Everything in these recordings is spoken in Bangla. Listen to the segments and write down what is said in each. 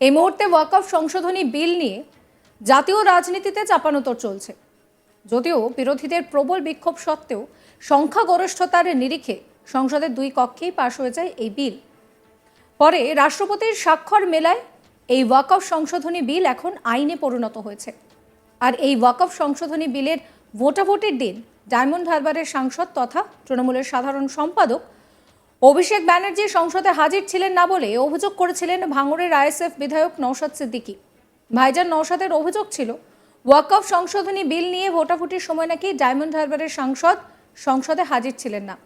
এই মুহূর্তে ওয়াকফ সংশোধনী বিল নিয়ে জাতীয় রাজনীতিতে চাপানোতর চলছে। যদিও বিরোধীদের প্রবল বিক্ষোভ সত্ত্বেও সংখ্যাগরিষ্ঠতার নিরিখে সংসদের দুই কক্ষেই পাশ হয়ে যায় এই বিল। পরে রাষ্ট্রপতির স্বাক্ষর মেলায় এই ওয়াকফ সংশোধনী বিল এখন আইনে পরিণত হয়েছে। আর এই ওয়াকফ সংশোধনী বিলের ভোটাভুটির দিন ডায়মন্ড হারবারের সাংসদ তথা তৃণমূলের সাধারণ সম্পাদক অভিষেক ব্যানার্জি সংসদে হাজির ছিলেন না বলে অভিযোগ করেছিলেন ভাঙড়ের আইএসএফ বিধায়ক নৌশাদ সিদ্দিকী। ভাইজান নৌশাদের অভিযোগ ছিল ওয়াকফ সংশোধনী বিল নিয়ে ভোটাভুটির সময় নাকি ডায়মন্ড হারবারের সাংসদ সংসদে হাজির ছিলেন না।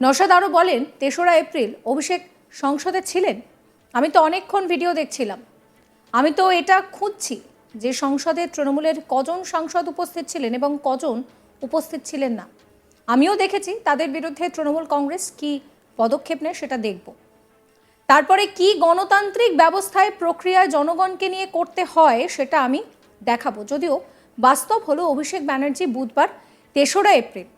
নৌশাদ আরও বলেন, তেসরা এপ্রিল অভিষেক সংসদে ছিলেন, আমি তো অনেকক্ষণ ভিডিও দেখছিলাম। আমি তো এটা খুঁজছি যে সংসদে তৃণমূলের কজন সাংসদ উপস্থিত ছিলেন এবং কজন উপস্থিত ছিলেন না। আমিও দেখেছি তাদের বিরুদ্ধে তৃণমূল কংগ্রেস কি পদক্ষেপ নেয় সেটা দেখব। তারপরে কি গণতান্ত্রিক ব্যবস্থায় প্রক্রিয়ায় জনগণকে নিয়ে করতে হয় সেটা আমি দেখাবো। যদিও বাস্তব হলো অভিষেক ব্যানার্জি বুধবার তেসরা এপ্রিল।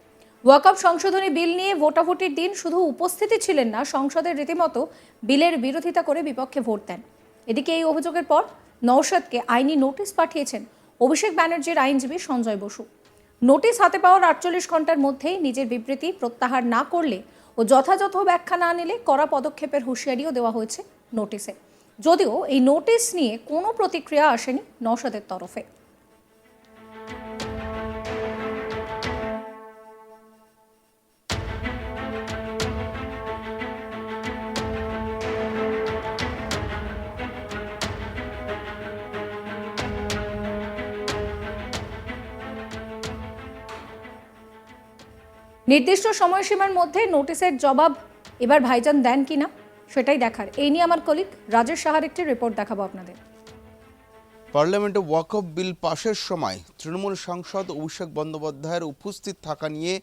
ওয়াকআপ সংশোধনী বিল নিয়ে ভোটাভুটির দিন শুধু উপস্থিতি ছিলেন না, সংসদের রীতিমতো বিলের বিরোধিতা করে বিপক্ষে ভোট দেন। এদিকে এই অভিযোগের পর নৌশাদকে আইনি নোটিশ পাঠিয়েছেন অভিষেক ব্যানার্জির আইনজীবী সঞ্জয় বসু। নোটিশ হাতে পাওয়ার আটচল্লিশ ঘণ্টার মধ্যেই নিজের বিবৃতি প্রত্যাহার না করলে ও যথাযথ ব্যাখ্যা না নিলে কড়া পদক্ষেপের হুঁশিয়ারিও দেওয়া হয়েছে নোটিশে। যদিও এই নোটিশ নিয়ে কোনো প্রতিক্রিয়া আসেনি নশদের তরফে। নির্দিষ্ট সময়সীমার মধ্যে নোটিশের জবাব এবার ভাইজান দেন কি না সেটাই দেখার। এই নিয়ে আমার কলিক রাজেশ সাহার একটি রিপোর্ট দেখাবো আপনাদের। পার্লামেন্টে ওয়াকফ বিল পাশের সময় তৃণমূল সাংসদ অভিষেক বন্দ্যোপাধ্যায়ের উপস্থিত থাকা নিয়ে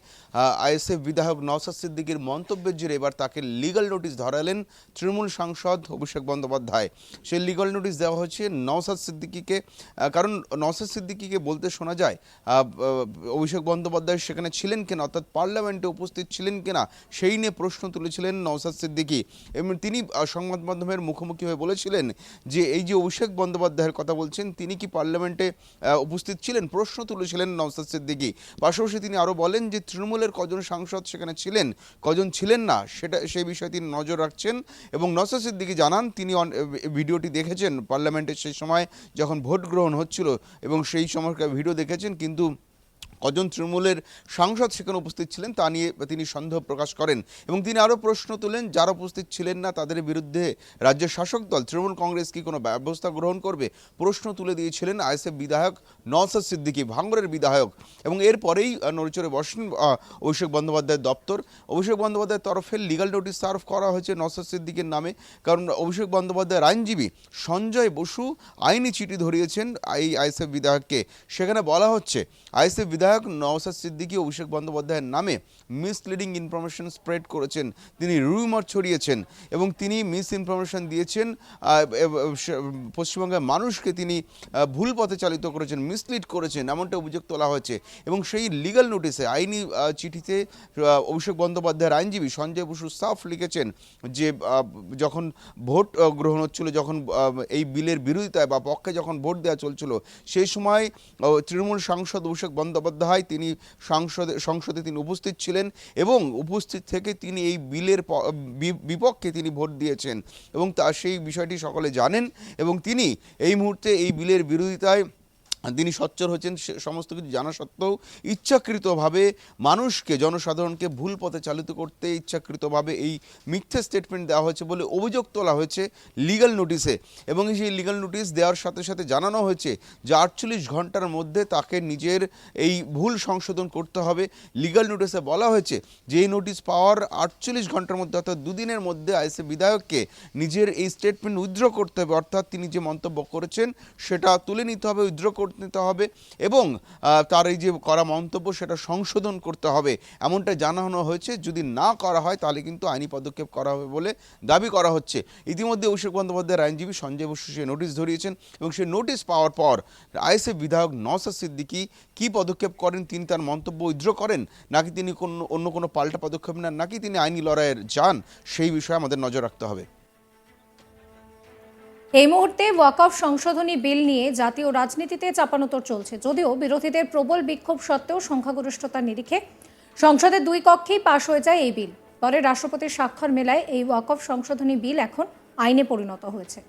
আইএসএফ বিধায়ক নওসাদ সিদ্দিকীর মন্তব্যের জেরে এবার তাকে লিগাল নোটিশ ধরালেন তৃণমূল সাংসদ অভিষেক বন্দ্যোপাধ্যায়। সেই লিগ্যাল নোটিশ দেওয়া হয়েছে নওসাদ সিদ্দিকীকে কারণ নওসাদ সিদ্দিকীকে বলতে শোনা যায় অভিষেক বন্দ্যোপাধ্যায় সেখানে ছিলেন কিনা, অর্থাৎ পার্লামেন্টে উপস্থিত ছিলেন কিনা, সেই নিয়ে প্রশ্ন তুলেছিলেন নওসাদ সিদ্দিকী। এবং তিনি সংবাদ মাধ্যমের মুখোমুখি হয়ে বলেছিলেন যে, এই যে অভিষেক বন্দ্যোপাধ্যায়ের কথা বলছেন, তিনি কি পার্লামেন্টে উপস্থিত ছিলেন? প্রশ্ন তুলেছিলেন নওসাদ সিদ্দিকি। পাশাপাশি তিনি আরও বলেন যে, তৃণমূলের কজন সাংসদ সেখানে ছিলেন, কজন ছিলেন না, সেটা, সেই বিষয়ে তিনি নজর রাখছেন এবং নওসাদ সিদ্দিকি জানান, তিনি ভিডিওটি দেখেছেন পার্লামেন্টের সেই সময় যখন ভোট গ্রহণ হচ্ছিল এবং সেই সময়কার ভিডিও দেখেছেন, কিন্তু কজন তৃণমূলের সাংসদ সেখানে উপস্থিত ছিলেন, তা নিয়ে তিনি সন্দেহ প্রকাশ করেন। এবং তিনি আরও প্রশ্ন তোলেন, যারা উপস্থিত ছিলেন না তাদের বিরুদ্ধে রাজ্যের শাসক দল, তৃণমূল কংগ্রেস কি কোনো ব্যবস্থা গ্রহণ করবে? প্রশ্ন তুলে দিয়েছিলেন আইএসএফ বিধায়ক নওসাদ সিদ্দিকী ভাঙড়ের বিধায়ক। এবং এরপরেই নড়িচড়ে বসেন অভিষেক বন্দ্যোপাধ্যায়ের দপ্তর। অভিষেক বন্দ্যোপাধ্যায়ের তরফে লিগাল নোটিশ সার্ভ করা হয়েছে নওসাদ সিদ্দিকীর নামে। কারণ অভিষেক বন্দ্যোপাধ্যায়ের আইনজীবী সঞ্জয় বসু আইনি চিঠি ধরিয়েছেন এই আইএসএফ বিধায়ককে। সেখানে বলা হচ্ছে, আইএসএফ বিধায়ক নওসাদ সিদ্দিকী, অভিষেক বন্দ্যোপাধ্যায়ের নামে মিসলিডিং ইনফরমেশন স্প্রেড করেছেন। তিনি রুইমার ছড়িয়েছেন এবং তিনি মিস ইনফরমেশন দিয়েছেন পশ্চিমবঙ্গের মানুষকে তিনি ভুল পথে চালিত করেছেন মিসলিড করেছেন, এমনটা অভিযোগ তোলা হয়েছে। এবং সেই লিগ্যাল নোটিসে আইনি চিঠিতে অভিষেক বন্দ্যোপাধ্যায়ের আইনজীবী সঞ্জয় বসু সাফ লিখেছেন যে যখন ভোট গ্রহণ হচ্ছিল, যখন এই বিলের বিরোধিতায় বা পক্ষে যখন ভোট দেওয়া চলছিল, সেই সময় তৃণমূল সাংসদ অভিষেক বন্দ্যোপাধ্যায় তিনি সংসদে সংসদে তিনি উপস্থিত ছিলেন এবং উপস্থিত থেকে তিনি এই বিলের বিপক্ষে তিনি ভোট দিয়েছেন এবং তা, সেই বিষয়টি সকলে জানেন এবং তিনি এই মুহূর্তে এই বিলের বিরোধিতায় তিনি সচ্চর হয়েছেন সমস্ত কিছু জানা সত্ত্বেও ইচ্ছাকৃতভাবে মানুষকে, জনসাধারণকে ভুল পথে চালিত করতে ইচ্ছাকৃতভাবে এই মিথ্যে স্টেটমেন্ট দেওয়া হয়েছে বলে অভিযোগ তোলা হয়েছে লিগ্যাল নোটিশে এবং সেই লিগ্যাল নোটিশ দেওয়ার সাথে সাথে জানানো হয়েছে যে আটচল্লিশ ঘণ্টার মধ্যে তাকে নিজের এই ভুল সংশোধন করতে হবে। লিগাল নোটিশে বলা হয়েছে যে এই নোটিশ পাওয়ার আটচল্লিশ ঘণ্টার মধ্যে অর্থাৎ দুদিনের মধ্যে আইসি বিধায়ককে নিজের এই স্টেটমেন্ট উইথড্র করতে হবে। অর্থাৎ তিনি যে মন্তব্য করেছেন সেটা তুলে নিতে হবে, উইথড্র করতে নিতে হবে এবং তার এই যে করা মন্তব্য সেটা সংশোধন করতে হবে। এমনটা জানানো হয়েছে, যদি না করা হয় তাহলে কিন্তু আইনি পদক্ষেপ করা হবে বলে দাবি করা হচ্ছে। ইতিমধ্যে অভিষেক বন্দ্যোপাধ্যায়ের আইনজীবী সঞ্জয় বসু সে নোটিশ ধরিয়েছেন এবং সেই নোটিশ পাওয়ার পর আইএসএফ বিধায়ক নওসাদ সিদ্দিকি কী পদক্ষেপ করেন, তিনি তার মন্তব্য উইথড্র করেন, নাকি তিনি কোনো, অন্য কোনো পাল্টা পদক্ষেপ নেন, নাকি তিনি আইনি লড়াইয়ের যান, সেই বিষয়ে আমাদের নজর রাখতে হবে। এই মুহূর্তে ওয়াকফ সংশোধনী বিল নিয়ে জাতীয় রাজনীতিতে চাপানোতর চলছে। যদিও বিরোধীদের প্রবল বিক্ষোভ সত্ত্বেও সংখ্যাগরিষ্ঠতার নিরিখে সংসদের দুই কক্ষেই পাশ হয়ে যায় এই বিল। পরে রাষ্ট্রপতির স্বাক্ষর মেলায় এই ওয়াকফ সংশোধনী বিল এখন আইনে পরিণত হয়েছে।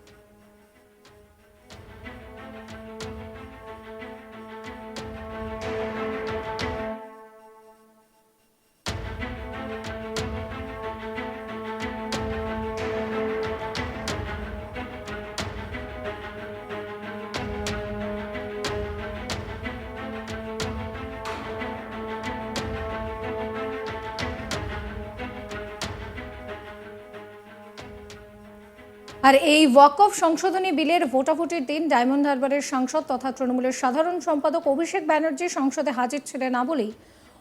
আর এই ওয়াকফ সংশোধনী বিলের ভোটাভুটির দিন ডায়মন্ড হারবারের সাংসদ তথা তৃণমূলের সাধারণ সম্পাদক অভিষেক ব্যানার্জি সংসদে হাজির ছিলেন না বলেই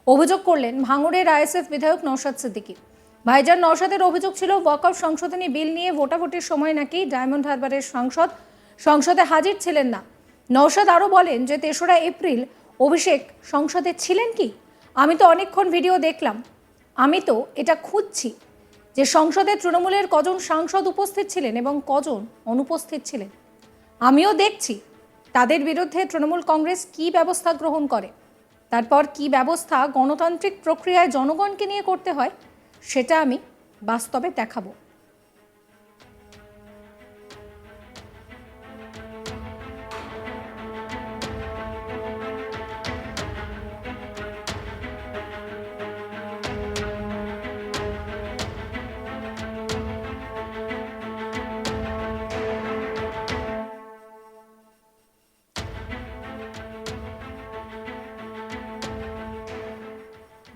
অভিযোগ করলেন ভাঙড়ের আইএসএফ বিধায়ক নওশাদ সিদ্দিকী। ভাইজান নওশাদের অভিযোগ ছিল ওয়াকফ সংশোধনী বিল নিয়ে ভোটাভুটির সময় নাকি ডায়মন্ড হারবারের সাংসদ সংসদে হাজির ছিলেন না। নওশাদ আরও বলেন যে তেসরা এপ্রিল অভিষেক সংসদে ছিলেন কি? আমি তো অনেকক্ষণ ভিডিও দেখলাম। আমি তো এটা খুঁজছি। যে সংসদে তৃণমূলের কজন সাংসদ উপস্থিত ছিলেন এবং কজন অনুপস্থিত ছিলেন। আমিও দেখছি তাদের বিরুদ্ধে তৃণমূল কংগ্রেস কি ব্যবস্থা গ্রহণ করে, তারপর কি ব্যবস্থা গণতান্ত্রিক প্রক্রিয়ায় জনগণকে নিয়ে করতে হয়, সেটা আমি বাস্তবে দেখাবো।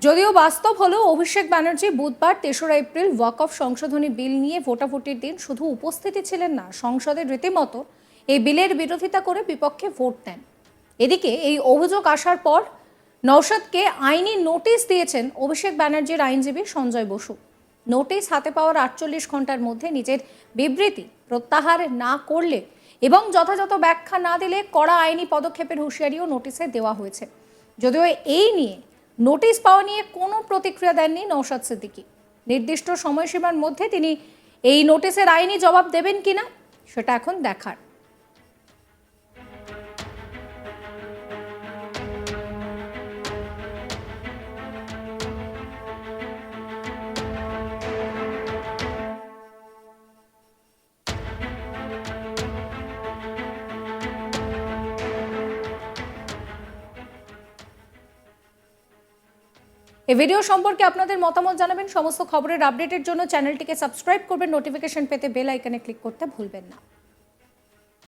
যদিও বাস্তব হলো অভিষেক ব্যানার্জি বুধবার তেসরা এপ্রিল ওয়াক অফ সংশোধনী বিল নিয়ে ভোটাভুটির দিন শুধু উপস্থিতি ছিলেন না, সংসদের রীতিমতো এই বিলের বিরোধিতা করে বিপক্ষে ভোট দেন। এদিকে এই অভিযোগ আসার পর নওশাদকে আইনি নোটিশ দিয়েছেন অভিষেক ব্যানার্জির আইনজীবী সঞ্জয় বসু। নোটিশ হাতে পাওয়ার আটচল্লিশ ঘণ্টার মধ্যে নিজের বিবৃতি প্রত্যাহার না করলে এবং যথাযথ ব্যাখ্যা না দিলে কড়া আইনি পদক্ষেপের হুঁশিয়ারিও নোটিশে দেওয়া হয়েছে। যদিও এই নিয়ে নোটিশ পাওয়া নিয়ে কোনো প্রতিক্রিয়া দেননি নৌশাদ সিদ্দিকি। নির্দিষ্ট সময়সীমার মধ্যে তিনি এই নোটিশের আইনি জবাব দেবেন কিনা, সেটা এখন দেখার। এই ভিডিও সম্পর্কে আপনাদের মতামত জানাবেন। সমস্ত খবরের আপডেটের জন্য চ্যানেলটিকে সাবস্ক্রাইব করবেন। নোটিফিকেশন পেতে বেল আইকনে ক্লিক করতে ভুলবেন না।